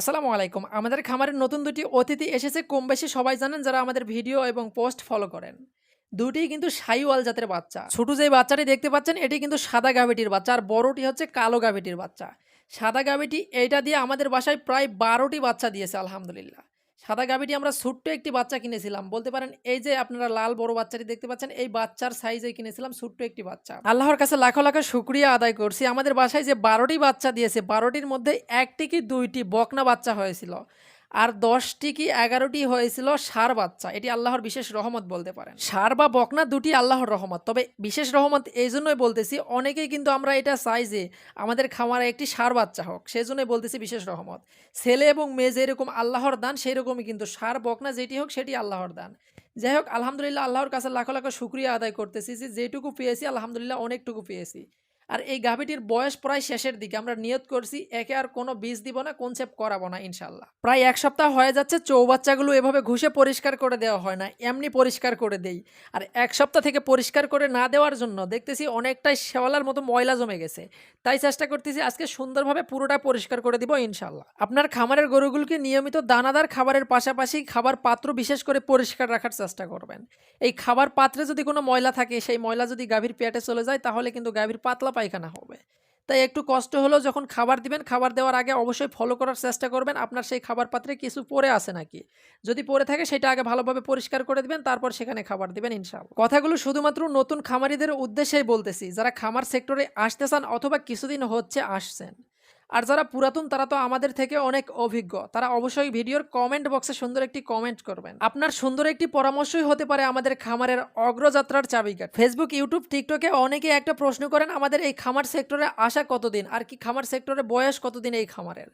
আসসালামু আলাইকুম। আমাদের খামারের নতুন দুটি অতিথি এসেছে। কম বেশি সবাই জানেন যারা আমাদের ভিডিও এবং পোস্ট ফলো করেন। দুটি কিন্তু সাইওয়াল জাতের বাচ্চা। ছোট যে বাচ্চাটি দেখতে পাচ্ছেন, এটি কিন্তু সাদা গাভিটির বাচ্চা আর বড়টি হচ্ছে কালো গাভিটির বাচ্চা। সাদা গাভিটি এইটা দিয়ে আমাদের বাসায় প্রায় বারোটি বাচ্চা দিয়েছে, আলহামদুলিল্লাহ। সাদা গাভিটি আমরা ছোট্ট একটি বাচ্চা কিনেছিলাম। বলতে পারেন এই যে আপনারা লাল বড় বাচ্চাটি দেখতে পাচ্ছেন, এই বাচ্চার সাইজে কিনেছিলাম ছোট্ট একটি বাচ্চা। আল্লাহর কাছে লাখো লাখো শুক্রিয়া আদায় করছি। আমাদের বাসায় যে বারোটি বাচ্চা দিয়েছে, বারোটির মধ্যে একটি কি দুইটি বকনা বাচ্চা হয়েছিল। আর দশটি কি এগারোটি হয়েছিল? সার বাচ্চা। এটি আল্লাহর বিশেষ রহমত বলতে পারেন। সার বা বকনা দুটি আল্লাহর রহমত। তবে বিশেষ রহমত এই জন্যই বলতেছি, অনেকেই কিন্তু আমরা এটা চাই যে আমাদের খামারে একটি সার বাচ্চা হোক। সেই জন্যই বলতেছি বিশেষ রহমত। ছেলে এবং মেয়ে যেরকম আল্লাহর দান সেই রকমই কিন্তু সার, বকনা যেটি হোক, সেটি আল্লাহর দান। যাই হোক, আলহামদুলিল্লাহ, আল্লাহর কাছে লাখো লাখো শুক্রিয়া আদায় করতেছি যে যেটুকু পেয়েছি, আলহামদুলিল্লাহ, অনেকটুকু পেয়েছি। আর এই গাভীটির বয়স প্রায় শেষের দিকে। আমরা নিয়ত করছি একে আর কোনো বীজ দিব না কনসেপ্ট করাবো না ইনশাল্লাহ প্রায় এক সপ্তাহ হয়ে যাচ্ছে, চৌবাচ্চাগুলো এভাবে ঘুষে পরিষ্কার করে দেওয়া হয় না, এমনি পরিষ্কার করে দেই। আর এক সপ্তাহ থেকে পরিষ্কার করে না দেওয়ার জন্য দেখতেছি অনেকটাই শেওয়ালার মতো ময়লা জমে গেছে। তাই চেষ্টা করতেছি আজকে সুন্দরভাবে পুরোটা পরিষ্কার করে দিব ইনশাল্লাহ আপনার খামারের গরুগুলোকে নিয়মিত দানাদার খাবারের পাশাপাশি খাবার পাত্র বিশেষ করে পরিষ্কার রাখার চেষ্টা করবেন। এই খাবার পাত্রে যদি কোনো ময়লা থাকে, সেই ময়লা যদি গাভীর পেটে চলে যায়, তাহলে কিন্তু গাভীর পাতলা পায়খানা হবে। তাই একটু কষ্ট হলেও যখন খাবার দিবেন, খাবার দেওয়ার আগে অবশ্যই ফলো করার চেষ্টা করবেন। আপনার সেই খাবার পাত্রে কিছু পরে আছে নাকি? যদি পরে থাকে সেটা আগে ভালোভাবে পরিষ্কার করে দিবেন, তারপর সেখানে খাবার দিবেন ইনশাল কথাগুলো শুধুমাত্র নতুন খামারিদের উদ্দেশ্যেই বলতেছি, যারা খামার সেক্টরে আসতে চান অথবা কিছুদিন হচ্ছে আসছেন। আর যারা পুরাতন, তারা তো আমাদের থেকে অনেক অভিজ্ঞ। তারা অবশ্যই ভিডিওর কমেন্ট বক্সে সুন্দর একটি কমেন্ট করবেন। আপনার সুন্দর একটি পরামর্শই হতে পারে আমাদের খামারের অগ্রযাত্রার চাবিকাঠ। ফেসবুক ইউটিউব টিকটকে অনেকে একটা প্রশ্ন করেন, আমাদের এই খামার সেক্টরে আসা কতদিন? আর কি খামার সেক্টরে বয়স কতদিন এই খামারের?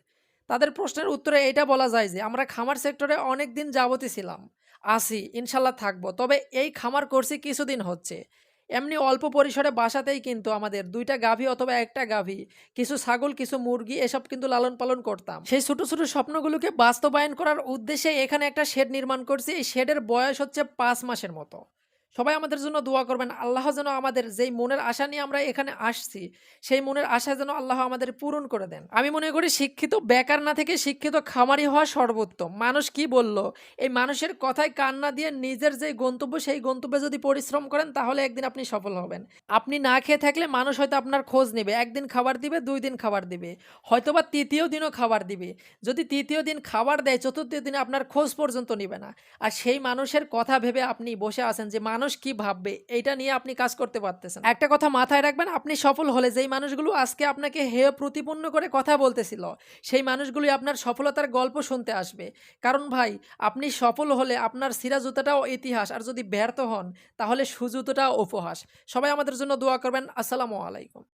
তাদের প্রশ্নের উত্তরে এটা বলা যায় যে, আমরা খামার সেক্টরে অনেক দিন যাবতই ছিলাম। আসি ইনশাল্লাহ থাকব। তবে এই খামার করছি কিছুদিন হচ্ছে। এমনি অল্প পরিসরে বাসাতেই কিন্তু আমাদের দুইটা গাভী অথবা একটা গাভী, কিছু ছাগল, কিছু মুরগি, এসব কিন্তু লালন পালন করতাম। সেই ছোট ছোট স্বপ্নগুলোকে বাস্তবায়ন করার উদ্দেশ্যে এখানে একটা শেড নির্মাণ করছি। এই শেডের বয়স হচ্ছে পাঁচ মাসের মতো। সবাই আমাদের জন্য দোয়া করবেন। আল্লাহ যেন আমাদের যেই মনের আশা নিয়ে আমরা এখানে আসছি, সেই মনের আশা যেন আল্লাহ আমাদের পূরণ করে দেন। আমি মনে করি শিক্ষিত বেকার না থেকে শিক্ষিত খামারি হওয়া সর্বোত্তম। মানুষ কি বলল? এই মানুষের কথায় কান না দিয়ে নিজের যেই গন্তব্য, সেই গন্তব্যে যদি পরিশ্রম করেন, তাহলে একদিন আপনি সফল হবেন। আপনি না খেয়ে থাকলে মানুষ হয়তো আপনার খোঁজ নেবে। একদিন খাবার দিবে, দুই দিন খাবার দিবে। হয়তোবা তৃতীয় দিনও খাবার দিবে। যদি তৃতীয় দিন খাবার দেয়, চতুর্থ দিনে আপনার খোঁজ পর্যন্ত নেবে না। আর সেই মানুষের কথা ভেবে আপনি বসে আছেন যে, মানুষ কি ভাববে? এটা নিয়ে আপনি কাজ করতে পারতেছেন। একটা কথা মাথায় রাখবেন, আপনি সফল হলে যেই মানুষগুলো আজকে আপনাকে হেয় প্রতিপন্ন করে কথা বলতেছিল, সেই মানুষগুলি আপনার সফলতার গল্প শুনতে আসবে। কারণ ভাই, আপনি সফল হলে আপনার সিরা জুতাটাও ইতিহাস, আর যদি ব্যর্থ হন, তাহলে সুজুতোটাও উপহাস। সবাই আমাদের জন্য দোয়া করবেন। আসসালামু আলাইকুম।